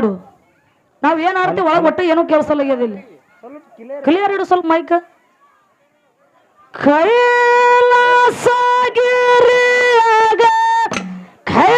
ಇಡು. ನಾವ್ ಏನ್ ಆಡ್ತೀವಿ ಒಳಗ್ ಒಟ್ಟು ಏನೂ ಕೆಲಸ ಇಲ್ಲಿ. ಕ್ಲಿಯರ್ ಇಡು ಸ್ವಲ್ಪ ಮೈಕ್ ಕೈ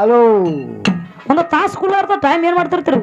ಹಲೋ ಒಂದು ತಾಸು ಕುಲಾರ್ದ ಟೈಮ್ ಏನ್ ಮಾಡ್ತಿರ್ತೀರಿ?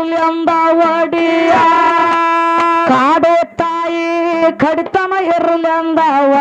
ಇರ್ಲೆಂದ ಒಡಿಯ. ಕಾಡು ತಾಯಿ ಕಡಿತನ ಇರ್ಲೆಂದವ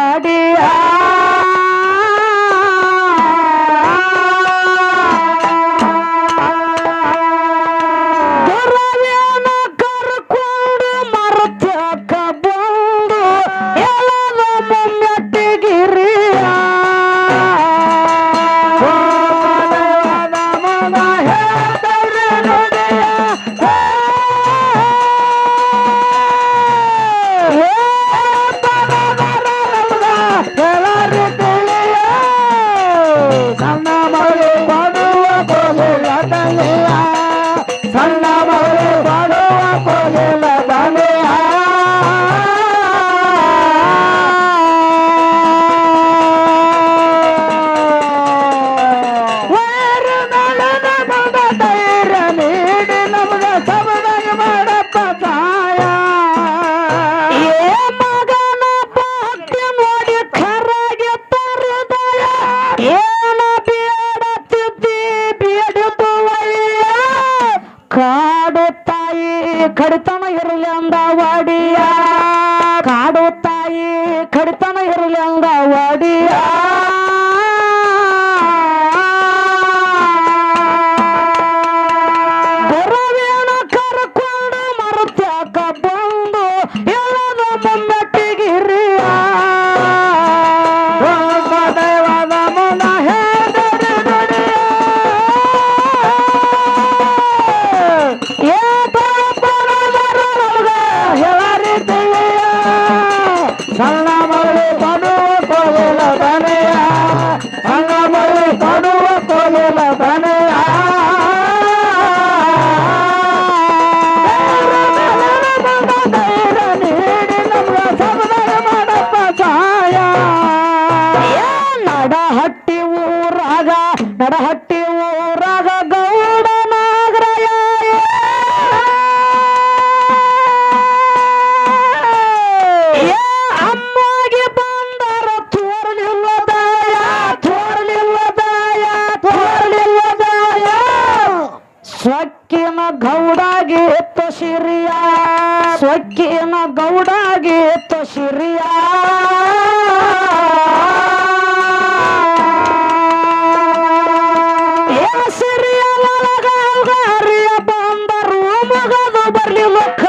ಮಗದು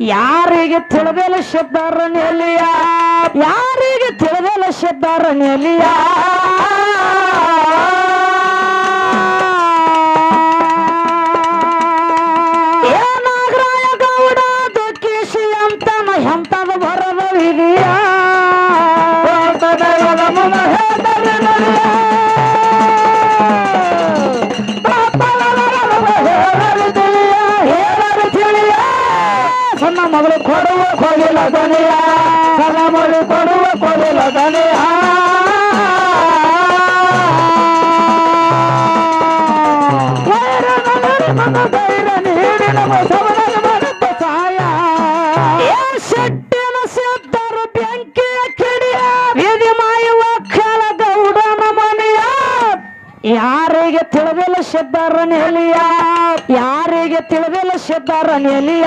ಯಾರಿಗೆ ತಿಳಿದಲ ಶಬ್ದಾರಣಿಯಲ್ಲಿಯ ಯಾರಿಗೆ ತಿಳಿದಲ ಶಬ್ದಾರಣಿಯಲ್ಲಿಯ ನೆಲಿಯ ಏ ನಾಗರಾಯ ಗೌಡ ಸಣ್ಣ ಮಗಳು ಕೊಡುವ ಕೊಡಿಲ ದನೆಯ ಧೈರ್ಯ ನೀಡಿ ನಮ್ಮ ಸಹಾಯ ಶೆಟ್ಟಿನ ವಿಧಿ ಮಾಯುವ ಕಾಲ ಗೌಡನ ಯಾರಿಗೆ ತಿಳಿದಿಲ್ಲ ಸಿದ್ಧರ ನೆಲಿಯ ಯಾರಿಗೆ ತಿಳಿದಿಲ್ಲ ಸಿದ್ಧರ ನೆಲಿಯ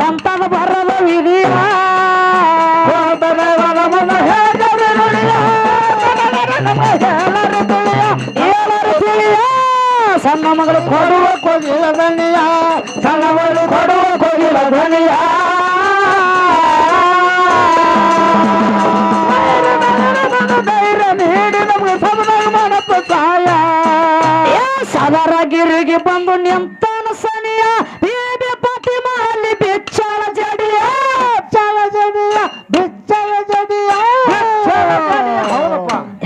ಎಂತದ ಬರದ ವಿಧಿಯ. ಸಣ್ಣ ಮಗಳು ಕೊಡುವ ಕೊಗಿಲ ಧ್ವನಿಯ ಸಣ್ಣ ಮಗಳು ಕೊಡುವ ಕೊಗಿಲ ಧ್ವನಿಯ ಧೈರ್ಯ ನೀಡಿ ನಮಗೆ ಸಮುದಾಯ ಮಾಡಪ್ಪ ಸಹಾಯ ಏ ಸದರಗಿರಿಗೆ ಬಂದು ನಿಂತನ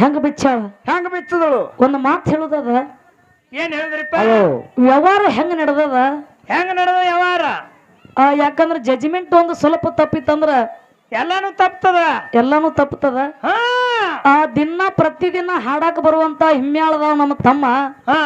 ಹೆಂಗ ಬಿಚ್ಚ? ಹೆಂಗ ಬಿಚ್ಚದಳು? ಒಂದು ಮಾತು ಹೇಳುದದ? ಏನ್ ಹೇಳಿದ್ರಿಪ್ಪ? ವ್ಯವಹಾರ ಹೆಂಗ ನಡೆದದ? ಹೆಂಗ ನಡೆದ ವ್ಯವಹಾರ? ಯಾಕಂದ್ರ ಜಜ್ಮೆಂಟ್ ಒಂದು ಸ್ವಲ್ಪ ತಪ್ಪಿತ್ತಂದ್ರ ಎಲ್ಲಾನು ತಪ್ಪತದ ಎಲ್ಲಾನು ತಪ್ಪತದ ಆ ದಿನ ಪ್ರತಿದಿನ ಹಾಡಾಕ ಬರುವಂತ ಹಿಮ್ಮ್ಯಾಳದ ನಮ್ಮ ತಮ್ಮ. ಹಾ.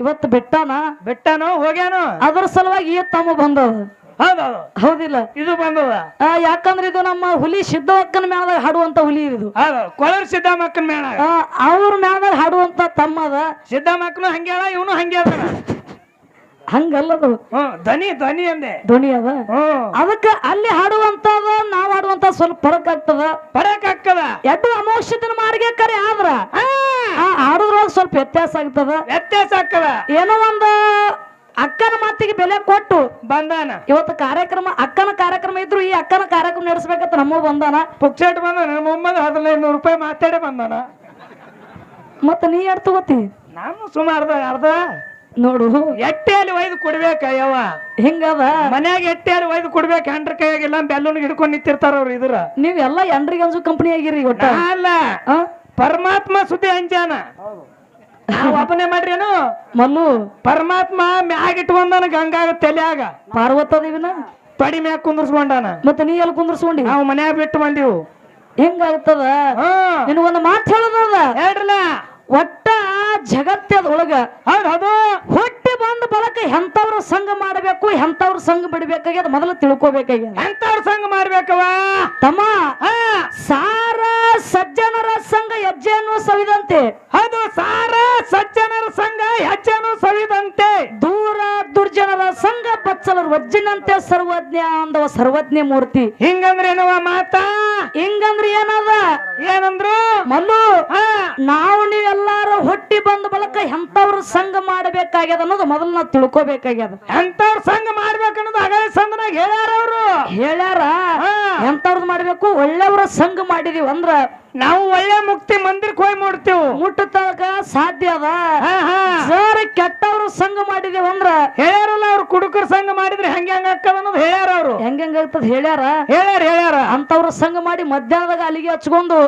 ಇವತ್ತು ಬಿಟ್ಟಾನ? ಬಿಟ್ಟಾನು ಹೋಗ್ಯಾನು? ಅದ್ರ ಸಲುವಾಗಿ ಈ ತಮ್ಮ ಬಂದದ. ಹೌದೌದು ಹೌದಿಲ್ಲ? ಇದು ಬಂದದ. ಆ, ಯಾಕಂದ್ರೆ ಇದು ನಮ್ಮ ಹುಲಿ ಸಿದ್ಧವಕ್ಕನ ಮೇಳದಾಗ ಹಾಡುವಂತ ಹುಲಿ ಇದು. ಹೌದು ಕೊಳರ್ ಸಿದ್ದಮಕ್ಕನ ಮೇಳ ಆ, ಅವ್ರ ಮೇಳದಾಗ ಹಾಡುವಂತ ತಮ್ಮ ಅದ ಸಿದ್ದಮ್ಮಕ್ಕನು ಹಂಗ್ಯಾಳ ಇವನು ಹಂಗೆ ಹಂಗಲ್ಲದು. ಹ್ಮ್ ಧ್ವನಿ ಧ್ವನಿ ಅಂದೆ. ಧ್ವನಿ ಅದ? ಹ್ಮ್ ಅದಕ್ಕ ಅಲ್ಲಿ ಹಾಡುವಂತದ ನಾವ್ ಹಾಡುವಂತ ಸ್ವಲ್ಪ ಫರಕ್ ಆಗ್ತದ? ಪರಕ್ ಆಗ್ತದ. ಎಡ್ಡು ಅಮೋಕ್ಷತನ ಮಾರ್ಗೆ ಕರೆ ಆದ್ರ. ಆ ಹಾಡುದ್ರೊಳಗ ಸ್ವಲ್ಪ ವ್ಯತ್ಯಾಸ ಆಗ್ತದ? ವ್ಯತ್ಯಾಸ ಹಾಕದ ಏನೋ ಒಂದು ಅಕ್ಕನ ಮಾತಿಗೆ ಬೆಲೆ ಕೊಟ್ಟು ಬಂದಾನ. ಇವತ್ತು ಕಾರ್ಯಕ್ರಮ ಅಕ್ಕನ ಕಾರ್ಯಕ್ರಮ ಇದ್ರು ಈ ಅಕ್ಕನ ಕಾರ್ಯಕ್ರಮ ನಡೆಸ್ಬೇಕಂತ ನಮ್ಮ ಬಂದಾನ. ಪುಕ್ಸೆಟ್ ಬಂದಾನ ಮೊಮ್ಮದ ಹದಿನೈದು ನೂರು ರೂಪಾಯಿ ಮಾತಾಡೇ ಬಂದಾನ. ಮತ್ತ ನೀ ಎಡ್ ತಗೋತಿ? ನಾನು ಸುಮಾರು ಅರ್ಧ ಅರ್ಧ. ನೋಡು. ಎಟ್ಟೆಯಲ್ಲಿ ಒಯ್ದು ಕೊಡ್ಬೇಕ ಯಾವ ಹಿಂಗದ? ಮನ್ಯಾಗ ಎಟ್ಟೆಯಲ್ಲಿ ಒಯ್ದು ಕೊಡ್ಬೇಕು ಹೆಂಡ್ರ ಕೈಯಾಗಿಲ್ಲ ಬೆಲ್ಲೂನ್ ಹಿಡ್ಕೊಂಡ್ ನಿಂತಿರ್ತಾರ ಅವ್ರು ಇದ್ರ. ನೀವೆಲ್ಲ ಎಂಡ್ರಿಗೆ ಅಂಜು ಕಂಪನಿ ಆಗಿರಿ ಒಟ್ಟ. ಅಲ್ಲ. ಪರಮಾತ್ಮ ಸುದ್ದಿ ಅಂಜಾನ. ಮಾಡ್ರಿ ಮಾಡ್ರೇನು ಮಲ್ಲು. ಪರಮಾತ್ಮ ಮ್ಯಾಗ ಇಟ್ಕೊಂಡನ ಗಂಗಾಗ ತಲ್ಯಾಗ. ಪಾರ್ವತದೇವಿನ? ಪಡಿ ಮ್ಯಾಗ ಕುಂದ್ರಸ್ಕೊಂಡಾನ. ಮತ್ತೆ ನೀ ಎಲ್ಲಿ ಕುಂದ್ರಸ್ಕೊಂಡಿ? ನಾವು ಮನ್ಯಾಗ ಬಿಟ್ಟು ಬಂದಿವು. ಹೆಂಗಾಗ್ತದ? ನಿನಗೊಂದು ಮಾತು ಹೇಳದ ಹೇಳ್ರಲ್ಲ. ಒಟ್ಟ ಜಗತ್ತದೊಳಗ ಹೌದ್ ಹೊಟ್ಟೆ ಬಂದ ಬಲಕ ಎಂತವ್ರ ಸಂಘ ಮಾಡಬೇಕು ಎಂತವ್ರ ಸಂಘ ಬಿಡಬೇಕಾಗ್ಯದ? ಮೊದಲು ತಿಳ್ಕೊಬೇಕಾಗ್ಯದ. ಎಂತವ್ರ ಸಂಘ ಮಾಡ್ಬೇಕವ ತಮ್ಮ ಸಾರ ಸಜ್ಜನರ ಸಂಘ ಹೆಜ್ಜೆಯನ್ನು ಸವಿದಂತೆ. ಹೌದು ಸಾರ ಸಜ್ಜನರ ಸಂಘ ಹೆಚ್ಚನು ಸವಿದಂತೆ ದೂರ ದುರ್ಜನರ ಸಂಘ ಬಚ್ಚಲರು ವಜ್ಜಿನಂತೆ ಸರ್ವಜ್ಞ ಅಂದವ ಸರ್ವಜ್ಞ ಮೂರ್ತಿ. ಹಿಂಗಂದ್ರೆ ಏನವ ಮಾತಾ? ಹಿಂಗಂದ್ರೆ ಏನದ? ಏನಂದ್ರು? ಮಲ್ಲು ನಾವು ನೀವೆಲ್ಲಾರು ಹುಟ್ಟಿ ಬಂದ ಬಳಕ ಎಂತವ್ರ ಸಂಘ ಮಾಡಬೇಕಾಗ್ಯದ ಅನ್ನೋದು ಮೊದಲು ನಾವು ತಿಳ್ಕೊಬೇಕಾಗ್ಯದ. ಎಂತವ್ರ ಸಂಘ ಮಾಡ್ಬೇಕನ್ನೋದು ಅಗಲ ಸಂಘನಾಗ ಹೇಳ್ಯಾರ ಅವರು. ಹೇಳ್ಯಾರ. ಎಂತವ್ರದ್ ಮಾಡ್ಬೇಕು? ಒಳ್ಳೆಯವ್ರ ಸಂಘ ಮಾಡಿದೀವಿ ಅಂದ್ರ ನಾವು ಒಳ್ಳೆ ಮುಕ್ತಿ ಮಂದಿರಕ್ಕೆ ಹೋಗಿ ಮುಟ್ಟ ಮುಟ್ಟತಕ ಸಾಧ್ಯ ಅದ ಹಾ ಹಾ. ಸರ್ ಕೆಟ್ಟವ್ರ ಸಂಘ ಮಾಡಿದೇವ ಅಂದ್ರ? ಹೇಳ್ಯಾರಲ್ಲ ಅವ್ರು ಕುಡುಕರ ಸಂಘ ಮಾಡಿದ್ರೆ ಹೆಂಗೆ ಹೆಂಗ ಆಗ್ತದ ಅನ್ನೋದು ಹೇಳ್ಯಾರ ಅವ್ರು. ಹೆಂಗಾಗ್ತದ ಹೇಳ್ಯಾರ? ಹೇಳ್ಯಾರ ಹೇಳ್ಯಾರ. ಅಂತವ್ರ ಸಂಘ ಮಾಡಿ ಮಧ್ಯಾಹ್ನದಾಗ ಅಲ್ಲಿಗೆ ಹಚ್ಕೊಂಡು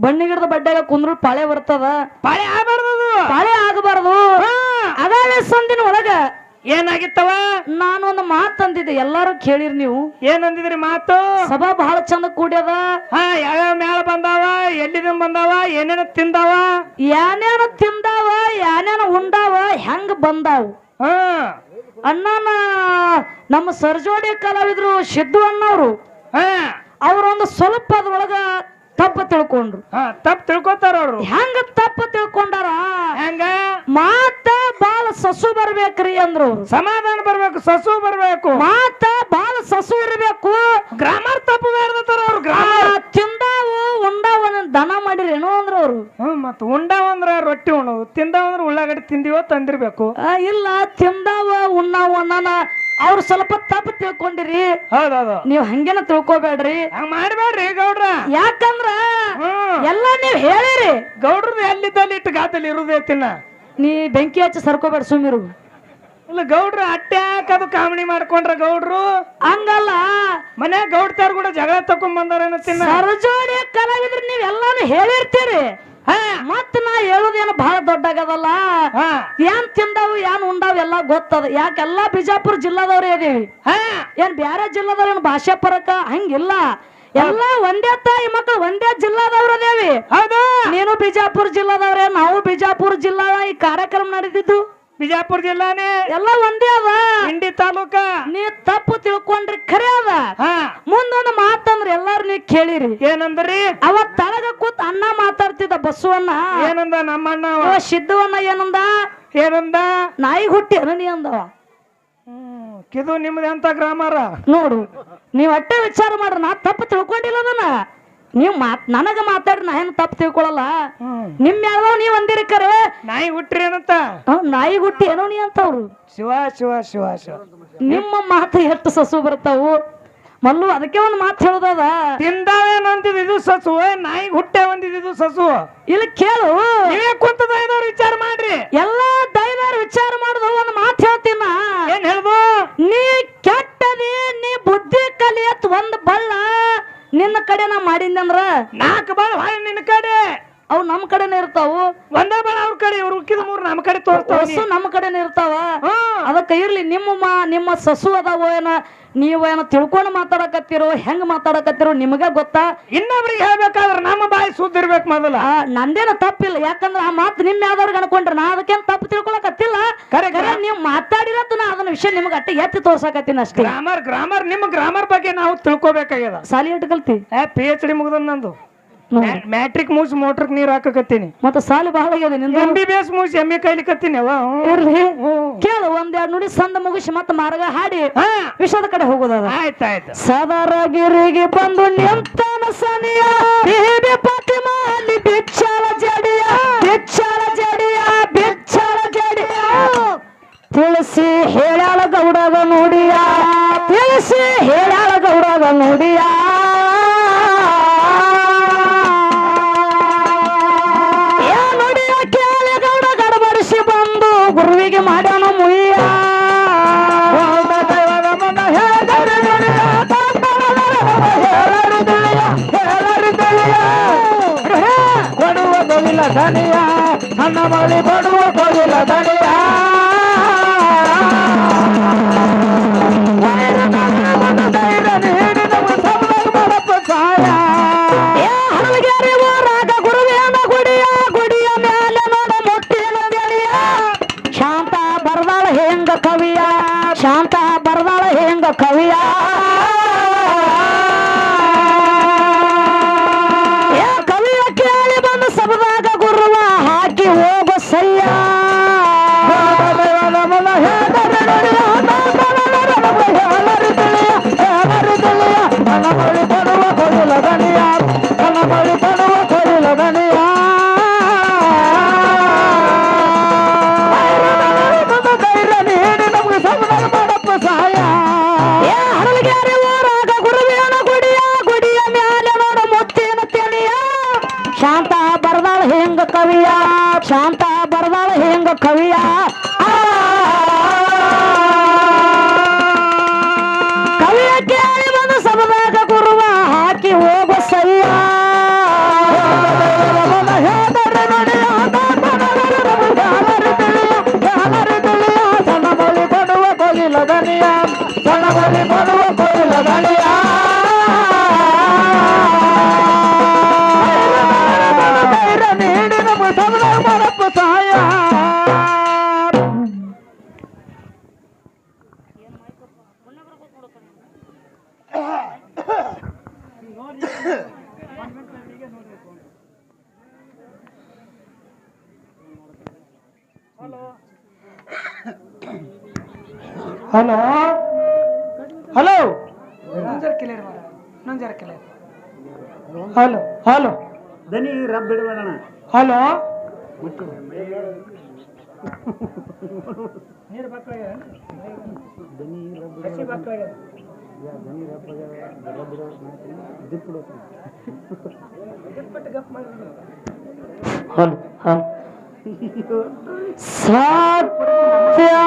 ಬಣ್ಣಿಗಿಡದ ಬಡ್ಡೆಗ ಕುಂದ್ರು ಪಾಳೆ ಬರ್ತದ? ಪಾಳೆ ಆಗಬಾರ್ದು ಪಾಳೆ ಆಗಬಾರ್ದು. ಅದಾವೆ ಸಂದಿನ ಒಳಗ. ಏನಾಗಿತ್ತವ? ನಾನು ಒಂದು ಮಾತು ಅಂದಿದ್ದೆ. ಎಲ್ಲಾರು ಕೇಳಿರಿ ನೀವು. ಏನಂದಿದ್ರಿ ಮಾತು? ಸಭಾ ಬಹಳ ಚಂದ ಕೂಡ್ಯದ. ಹಾ ಯಾವ್ಯಾವ ಮೇಳ ಬಂದಾವ? ಎಲ್ಲಿ ಬಂದಾವ? ಏನೇನ ತಿಂದಾವ? ಏನೇನ ತಿಂದಾವ? ಏನೇನ ಉಂಡಾವ? ಹೆಂಗ ಬಂದಾವ? ಹಾ. ಅಣ್ಣನ ನಮ್ಮ ಸರ್ಜೋಡಿ ಕಲಾವಿದ್ರು ಸಿದ್ದು ಅಣ್ಣವ್ರು. ಹಾ. ಅವ್ರೊಂದು ಸ್ವಲ್ಪ ಅದ್ರೊಳಗ ತಪ್ಪು ತಿಳ್ಕೊಂಡ್ರು. ತಪ್ಪು ತಿಳ್ಕೊತಾರ ಅವ್ರು. ಹೆಂಗ ತಪ್ಪು ತಿಳ್ಕೊಂಡಾರ? ಹೆಂಗ? ಮಾತ ಬಾಳ ಸಸು ಬರ್ಬೇಕ್ರಿ ಅಂದ್ರು ಅವ್ರು. ಸಮಾಧಾನ ಬರ್ಬೇಕು ಸಸು ಬರ್ಬೇಕು. ಮಾತ ಬಾಳ ಸಸು ಇರ್ಬೇಕು. ಗ್ರಾಮರ್ ತಪ್ಪು ಬೇಡ್ದತ್ತಾರ ಅವ್ರು ಗ್ರಾಮರ್ ತಿಂದಾವು ಉಂಡಾವ ದನ ಮಾಡಿರೇನೋ ಅಂದ್ರ ಅವ್ರು. ಹ್ಮ್ ಮತ್ ಉಂಡಾವ ಅಂದ್ರ ರೊಟ್ಟಿ ಉಣ್ಣವು ತಿಂದಾವ ಅಂದ್ರ ಉಳ್ಳಾಗಡ್ಡಿ ತಿಂದಿವೋ ತಂದಿರ್ಬೇಕು. ಇಲ್ಲ ತಿಂದಾವ ಉಣ್ಣಾವ ಅಣ್ಣನ ಅವ್ರು ಸ್ವಲ್ಪ ತಪ್ಪು ತಿಳ್ಕೊಂಡಿರಿ. ಹೌದೌದು. ನೀವ್ ಹಂಗೇನ ತಿಳ್ಕೊಬೇಡ್ರಿ. ಹಂಗ ಮಾಡ್ಬೇಡ್ರಿ ಗೌಡ್ರ. ಯಾಕಂದ್ರ ಎಲ್ಲ ನೀವ್ ಹೇಳಿರಿ. ಗೌಡ್ರದ್ದು ಎಲ್ಲಿದ್ದಲ್ಲಿ ಇಟ್ಟು ಗಾತಲ್ಲಿ ಇರುದೇ ತಿನ್ನ ನೀ ಬೆಂಕಿ ಹಚ್ಚಿ ಸರ್ಕೋಬೇಡ ಸುಮ್ಮಿರು ಇಲ್ಲ ಗೌಡ್ರು ಅಟ್ಟೆ ಅದು ಕಾಮಣಿ ಮಾಡ್ಕೊಂಡ್ರ ಗೌಡ್ರು. ಹಂಗಲ್ಲ. ಮನೆ ಗೌಡ್ತಾರ ಕೂಡ ಜಗಳ ತಕೊಂಡ್ ಬಂದಾರ ತಿನ್ನ. ಸರಜೋಡಿ ಕಲಾವಿದ್ರು ನೀವ್ ಎಲ್ಲಾನು ಹೇಳಿರ್ತೀರಿ. ಹಾ. ಮತ್ ನಾ ಹೇಳೋದೇನು ಬಹಳ ದೊಡ್ಡಾಗದಲ್ಲ? ಹಾ. ಏನ್ ತಿಂದಾವು ಏನ್ ಉಂಡಾವ್ ಎಲ್ಲ ಗೊತ್ತದ. ಯಾಕೆಲ್ಲಾ ಬಿಜಾಪುರ ಜಿಲ್ಲಾದವ್ರೇ ಇದೀವಿ. ಹಾ. ಏನ್ ಬ್ಯಾರೆ ಜಿಲ್ಲಾದವ್ರ ಭಾಷೆ ಪರಕ? ಹಂಗಿಲ್ಲ. ಎಲ್ಲ ಒಂದೇ ತಾಯಿ ಮಕ್ಕಳು ಒಂದೇ ಜಿಲ್ಲಾದವ್ರ ಅದೇವಿ ನೀನು ಬಿಜಾಪುರ ಜಿಲ್ಲಾದವ್ರೆ ನಾವು ಬಿಜಾಪುರ ಜಿಲ್ಲಾ ಈ ಕಾರ್ಯಕ್ರಮ ನಡೆದಿದ್ದು ಬಿಜಾಪುರ ಜಿಲ್ಲಾನೇ ಎಲ್ಲ ಒಂದೇ ಅದ. ಇಂಡಿ ತಾಲೂಕ? ನೀ ತಪ್ಪು ತಿಳ್ಕೊಂಡ್ರಿ ಖರೆ ಅದ. ಮುಂದೊಂದು ಮಾತಂದ್ರ ಎಲ್ಲಾರು ನೀ ಕೇಳಿರಿ. ಏನಂದ್ರಿ? ಅವ ತಳಗ ಕೂತ್ ಅಣ್ಣ ಮಾತಾಡ್ತಿದ್ದ ಬಸ್ಸುವನ್ನ ಏನಂದ ನಮ್ಮಣ್ಣ ಸಿದ್ಧವನ್ನ ಅವ? ಸಿದ್ದವನ್ನ ಏನಂದ? ಏನಂದ? ನಾಯಿ ಹುಟ್ಟಿ ನೀ ಅಂದವ. ಕಿದು ನಿಮ್ದು ಎಂತ ಗ್ರಾಮರ? ನೋಡು ನೀವ್ ಅಟ್ಟೆ ವಿಚಾರ ಮಾಡ್ರಿ ನಾ ತಪ್ಪು ತಿಳ್ಕೊಂಡಿಲ್ಲ ಅದನ್ನ. ನೀವ್ ಮಾತ್ ನನಗ ಮಾತಾಡ್ರಿ ನಾ ಏನು ತಪ್ಪು ತಿಳ್ಕೊಳಲ್ಲ? ನಿಮ್ ಯಾವ್ದೋ ನೀವ್ ಅಂದಿರಿ ಕರೆ. ನಾಯಿ ಹುಟ್ಟ್ರಿ ಏನಂತ? ನಾಯಿ ಹುಟ್ಟಿ ಏನೋ ನೀ ಅಂತವ್ರು ಶಿವ ಶಿವ ಶಿವ ಶಿವ. ನಿಮ್ಮ ಮಾತು ಎಷ್ಟು ಸಸು ಬರ್ತಾವು? ಮಲ್ಲು ಅದಕ್ಕೆ ಒಂದು ಮಾತು ಹೇಳೋದದ? ತಿಂದಾವೇನು ಇದು ಸಸು ನಾಯಿಗೆ ಹುಟ್ಟೆ ಒಂದಿದ್ದು ಸಸು. ಇಲ್ಲಿ ಕೇಳು. ನೀವೇ ಕುಂತದ ಇದಾವ್ರ ವಿಚಾರ ಮಾಡ್ರಿ. ಎಲ್ಲಾ ದೈವಾರ ವಿಚಾರ ಮಾಡುದು ಒಂದು ಮಾತು ಹೇಳ್ತೀನ ಏನ್ ಹೇಳ್ಬೋ ನೀ ಕೆಟ್ಟದಿ ನೀ ಬುದ್ಧಿ ಕಲಿಯತ್ ಒಂದ್ ಬಳ್ಳ ನಿನ್ನ ಕಡೆ ನಾ ಮಾಡಿದ್ನಂದ್ರ? ನಾಲ್ಕು ಬಾಳ ಹೊಳೆ ನಿನ್ನ ಕಡೆ. ಅವು ನಮ್ಮ ಕಡೆನೆ ಇರ್ತಾವು. ಒಂದೇ ಬೇಡ ಅವ್ರ ಕಡೆ ಇವ್ರು ಉಕ್ಕಿದ ಮೂರು ನಮ್ಮ ಕಡೆ ತೋರ್ತಾವ ಹಸು ನಮ್ಮ ಕಡೆನೇ ಇರ್ತಾವ. ಅದಕ್ಕೆ ಇರ್ಲಿ ನಿಮ್ಮ ಮಾ ನಿಮ್ಮ ಸಸು ಅದಾವೋ ಏನ ನೀವೇನೋ ತಿಳ್ಕೊಂಡು ಮಾತಾಡಕತ್ತಿರೋ ಹೆಂಗ್ ಮಾತಾಡಕತ್ತಿರೋ ನಿಮಗೆ ಗೊತ್ತಾ? ಇನ್ನೊಬ್ರಿಗೆ ಹೇಳ್ಬೇಕಾದ್ರೆ ನಮ್ಮ ಬಾಯಿ ಸುದ್ದಿರ್ಬೇಕು ಮೊದಲ. ನಂದೇನ ತಪ್ಪಿಲ್ಲ. ಯಾಕಂದ್ರೆ ಆ ಮಾತು ನಿಮ್ ಯಾವ್ದವ್ರಿಗೆ ಅನ್ಕೊಂಡ್ರೆ ನಾ ಅದಕ್ಕೇನು ತಪ್ಪು ತಿಳ್ಕೊಳಕತ್ತಿಲ್ಲ. ಕರೆ, ಕರೆ ನೀವು ಮಾತಾಡಿರತ್ತ ನಾ ಅದನ್ನ ವಿಷಯ ನಿಮ್ಗೆ ಅಟ್ಟೆ ಎತ್ತಿ ತೋರ್ಸಕತ್ತೀನಿ ಅಷ್ಟೇ. ಗ್ರಾಮರ್ ಗ್ರಾಮರ್ ನಿಮ್ ಗ್ರಾಮರ್ ಬಗ್ಗೆ ನಾವು ತಿಳ್ಕೊಬೇಕಾಗ್ಯದ. ಸಾಲಿ ಎಟ್ಟು ಕಲ್ತಿ? ಪಿ ಎಚ್ ಡಿ ಮುಗ್ದ ನಂದು. ಮ್ಯಾಟ್ರಿಕ್ ಮುಗಿಸಿ ಮೋಟ್ರಕ್ ನೀರ್ ಹಾಕಕತ್ತೀನಿ. ಮತ್ತೆ ಸಾಲ ಬಹಳ ಆಗ್ಯದ ನಿಂದು? ಎಂ ಬಿ ಬಿ ಎಸ್ ಮುಗಿಸಿ ಎಮ್ಮೆ ಕೈಲಿಕತ್ತೀನಿ ಅವ. ಇರ್ಲಿ. ಕೇಳ ಒಂದೆರಡು ನುಡಿ ಸಂದ ಮುಗಿಸಿ ಮತ್ತೆ ಮಾರ್ಗ ಹಾಡಿ. ವಿಷದ ಕಡೆ ಹೋಗೋದ ಆಯ್ತಾಯ್ತು. ಸದರಗಿರಿಗೆ ಬಂದು ನಿಂತನ ಸನಿಯ. ಬೇಬೆ ಬಿಚ್ಚಾಳ ದನಿಯ ನನ್ನ ಮಳಿ ಕೊಡುವ ಕೋಗಿಲ ಹಲೋ ಹಲೋ ಇನ್ನೊಂದ್ ಜರ ಕ್ಲಿಯರ್ ಮಾಡ ಇನ್ನೊಂದ್ ಜರ ಕ್ಲಿಯರ್ ಹಲೋ ಹಲೋ ದನಿ ರಬ್ ಬಿಡಬೇಡಣ ಹಲೋ ಹಲೋ ಹಲೋ सत्या